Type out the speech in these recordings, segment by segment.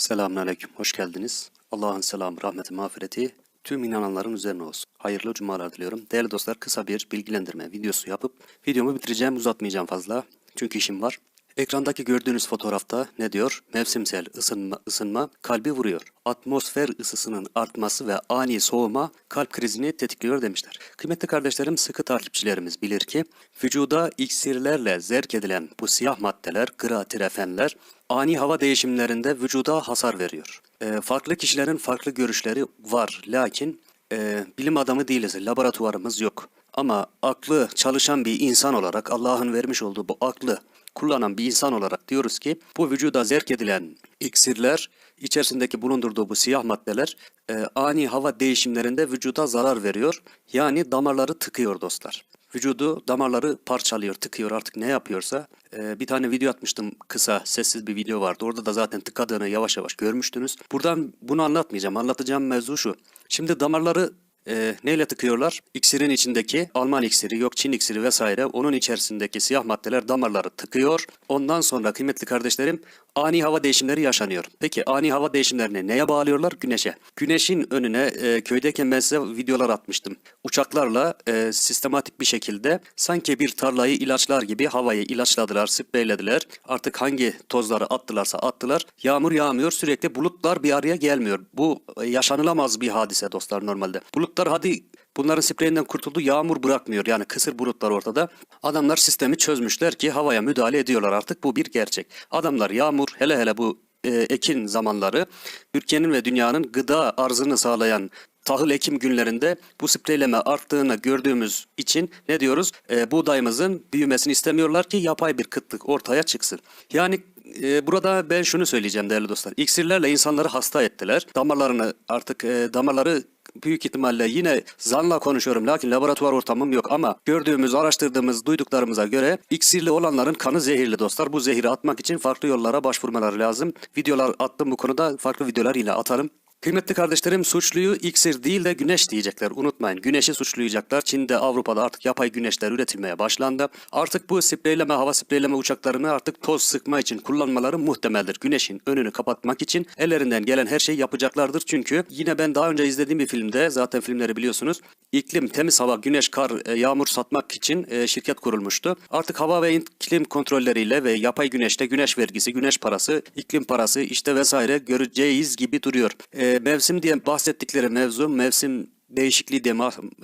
Selamünaleyküm, hoş geldiniz. Allah'ın selamı, rahmeti, mağfireti tüm inananların üzerine olsun. Hayırlı cumalar diliyorum. Değerli dostlar kısa bir bilgilendirme videosu yapıp videomu bitireceğim, uzatmayacağım fazla. Çünkü işim var. Ekrandaki gördüğünüz fotoğrafta ne diyor? Mevsimsel ısınma, ısınma kalbi vuruyor. Atmosfer ısısının artması ve ani soğuma kalp krizini tetikliyor demişler. Kıymetli kardeşlerim sıkı takipçilerimiz bilir ki vücuda iksirlerle zerk edilen bu siyah maddeler, gratirefenler ani hava değişimlerinde vücuda hasar veriyor. Ee, farklı kişilerin farklı görüşleri var. Lakin e, bilim adamı değiliz, laboratuvarımız yok. Ama aklı çalışan bir insan olarak Allah'ın vermiş olduğu bu aklı kullanan bir insan olarak diyoruz ki bu vücuda zerk edilen iksirler içerisindeki bulundurduğu bu siyah maddeler e, ani hava değişimlerinde vücuda zarar veriyor. Yani damarları tıkıyor dostlar. Vücudu damarları parçalıyor, tıkıyor artık ne yapıyorsa. E, bir tane video atmıştım kısa sessiz bir video vardı. Orada da zaten tıkadığını yavaş yavaş görmüştünüz. Buradan bunu anlatmayacağım. Anlatacağım mevzu şu. Şimdi damarları e, neyle tıkıyorlar? İksirin içindeki Alman iksiri, yok Çin iksiri vesaire onun içerisindeki siyah maddeler damarları tıkıyor. Ondan sonra kıymetli kardeşlerim ani hava değişimleri yaşanıyor. Peki ani hava değişimlerini neye bağlıyorlar? Güneşe. Güneşin önüne e, köydeyken ben size videolar atmıştım. Uçaklarla e, sistematik bir şekilde sanki bir tarlayı ilaçlar gibi havayı ilaçladılar, spreylediler. Artık hangi tozları attılarsa attılar. Yağmur yağmıyor sürekli bulutlar bir araya gelmiyor. Bu e, yaşanılamaz bir hadise dostlar normalde. Bulutlar hadi Bunların spreyinden kurtuldu. Yağmur bırakmıyor. Yani kısır bulutlar ortada. Adamlar sistemi çözmüşler ki havaya müdahale ediyorlar artık. Bu bir gerçek. Adamlar yağmur hele hele bu e, ekin zamanları Türkiye'nin ve dünyanın gıda arzını sağlayan tahıl ekim günlerinde bu spreyleme arttığını gördüğümüz için ne diyoruz? E, buğdayımızın büyümesini istemiyorlar ki yapay bir kıtlık ortaya çıksın. Yani e, burada ben şunu söyleyeceğim değerli dostlar. İksirlerle insanları hasta ettiler. Damarlarını artık e, damarları büyük ihtimalle yine zanla konuşuyorum lakin laboratuvar ortamım yok ama gördüğümüz, araştırdığımız, duyduklarımıza göre iksirli olanların kanı zehirli dostlar. Bu zehiri atmak için farklı yollara başvurmaları lazım. Videolar attım bu konuda farklı videolar yine atarım. Kıymetli kardeşlerim suçluyu iksir değil de güneş diyecekler. Unutmayın güneşi suçlayacaklar. Çin'de Avrupa'da artık yapay güneşler üretilmeye başlandı. Artık bu spreyleme hava spreyleme uçaklarını artık toz sıkma için kullanmaları muhtemeldir. Güneşin önünü kapatmak için ellerinden gelen her şeyi yapacaklardır. Çünkü yine ben daha önce izlediğim bir filmde zaten filmleri biliyorsunuz. İklim, temiz hava, güneş, kar, e, yağmur satmak için e, şirket kurulmuştu. Artık hava ve iklim kontrolleriyle ve yapay güneşte güneş vergisi, güneş parası, iklim parası işte vesaire göreceğiz gibi duruyor. E, mevsim diye bahsettikleri mevzu, mevsim değişikliği diye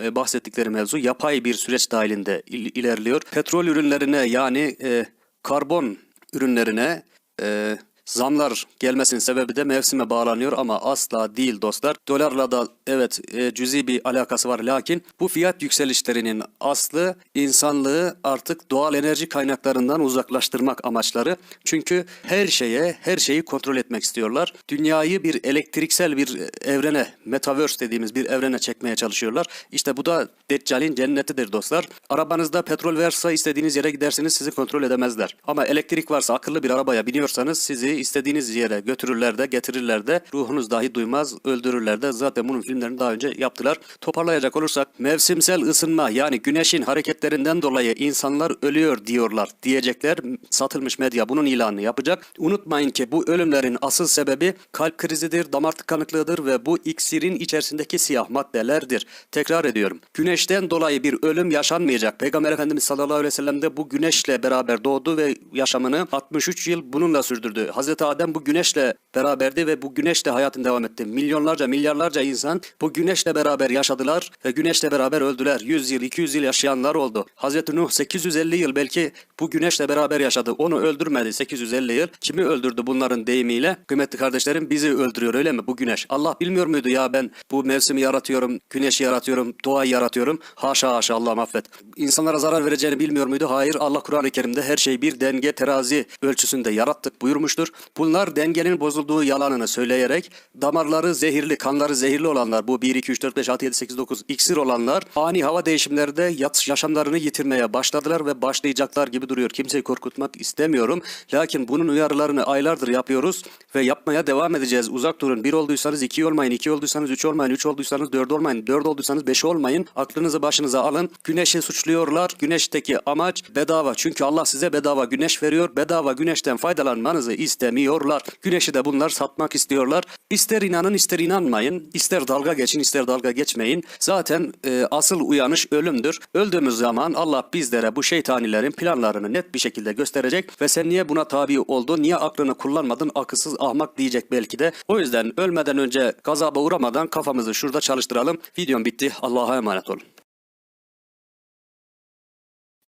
e, bahsettikleri mevzu yapay bir süreç dahilinde il ilerliyor. Petrol ürünlerine yani e, karbon ürünlerine e, Zamlar gelmesinin sebebi de mevsime bağlanıyor ama asla değil dostlar. Dolarla da evet e, cüzi bir alakası var lakin bu fiyat yükselişlerinin aslı insanlığı artık doğal enerji kaynaklarından uzaklaştırmak amaçları. Çünkü her şeye her şeyi kontrol etmek istiyorlar. Dünyayı bir elektriksel bir evrene, metaverse dediğimiz bir evrene çekmeye çalışıyorlar. İşte bu da Deccal'in cennetidir dostlar. Arabanızda petrol varsa istediğiniz yere gidersiniz sizi kontrol edemezler. Ama elektrik varsa akıllı bir arabaya biniyorsanız sizi istediğiniz yere götürürler de getirirler de ruhunuz dahi duymaz öldürürler de zaten bunun filmlerini daha önce yaptılar. Toparlayacak olursak mevsimsel ısınma yani güneşin hareketlerinden dolayı insanlar ölüyor diyorlar diyecekler. Satılmış medya bunun ilanını yapacak. Unutmayın ki bu ölümlerin asıl sebebi kalp krizidir, damar tıkanıklığıdır ve bu iksirin içerisindeki siyah maddelerdir. Tekrar ediyorum. Güneşten dolayı bir ölüm yaşanmayacak. Peygamber Efendimiz sallallahu aleyhi ve sellem de bu güneşle beraber doğdu ve yaşamını 63 yıl bununla sürdürdü. Hazreti Adem bu güneşle beraberdi ve bu güneşle hayatını devam etti. Milyonlarca, milyarlarca insan bu güneşle beraber yaşadılar ve güneşle beraber öldüler. 100 yıl, 200 yıl yaşayanlar oldu. Hazreti Nuh 850 yıl belki bu güneşle beraber yaşadı. Onu öldürmedi 850 yıl. Kimi öldürdü bunların deyimiyle? Kıymetli kardeşlerim bizi öldürüyor öyle mi bu güneş? Allah bilmiyor muydu ya ben bu mevsimi yaratıyorum, güneşi yaratıyorum, doğayı yaratıyorum. Haşa haşa Allah affet. İnsanlara zarar vereceğini bilmiyor muydu? Hayır Allah Kur'an-ı Kerim'de her şeyi bir denge terazi ölçüsünde yarattık buyurmuştur. Bunlar dengenin bozulduğu yalanını söyleyerek damarları zehirli, kanları zehirli olanlar bu 1, 2, 3, 4, 5, 6, 7, 8, 9 iksir olanlar ani hava değişimlerinde yaşamlarını yitirmeye başladılar ve başlayacaklar gibi duruyor. Kimseyi korkutmak istemiyorum. Lakin bunun uyarılarını aylardır yapıyoruz ve yapmaya devam edeceğiz. Uzak durun. Bir olduysanız iki olmayın. iki olduysanız üç olmayın. Üç olduysanız dört olmayın. Dört olduysanız beş olmayın. Aklınızı başınıza alın. Güneşi suçluyorlar. Güneşteki amaç bedava. Çünkü Allah size bedava güneş veriyor. Bedava güneşten faydalanmanızı ister istemiyorlar. Güneşi de bunlar satmak istiyorlar. İster inanın ister inanmayın. ister dalga geçin ister dalga geçmeyin. Zaten e, asıl uyanış ölümdür. Öldüğümüz zaman Allah bizlere bu şeytanilerin planlarını net bir şekilde gösterecek ve sen niye buna tabi oldun, niye aklını kullanmadın, akılsız ahmak diyecek belki de. O yüzden ölmeden önce gazaba uğramadan kafamızı şurada çalıştıralım. Videom bitti. Allah'a emanet olun.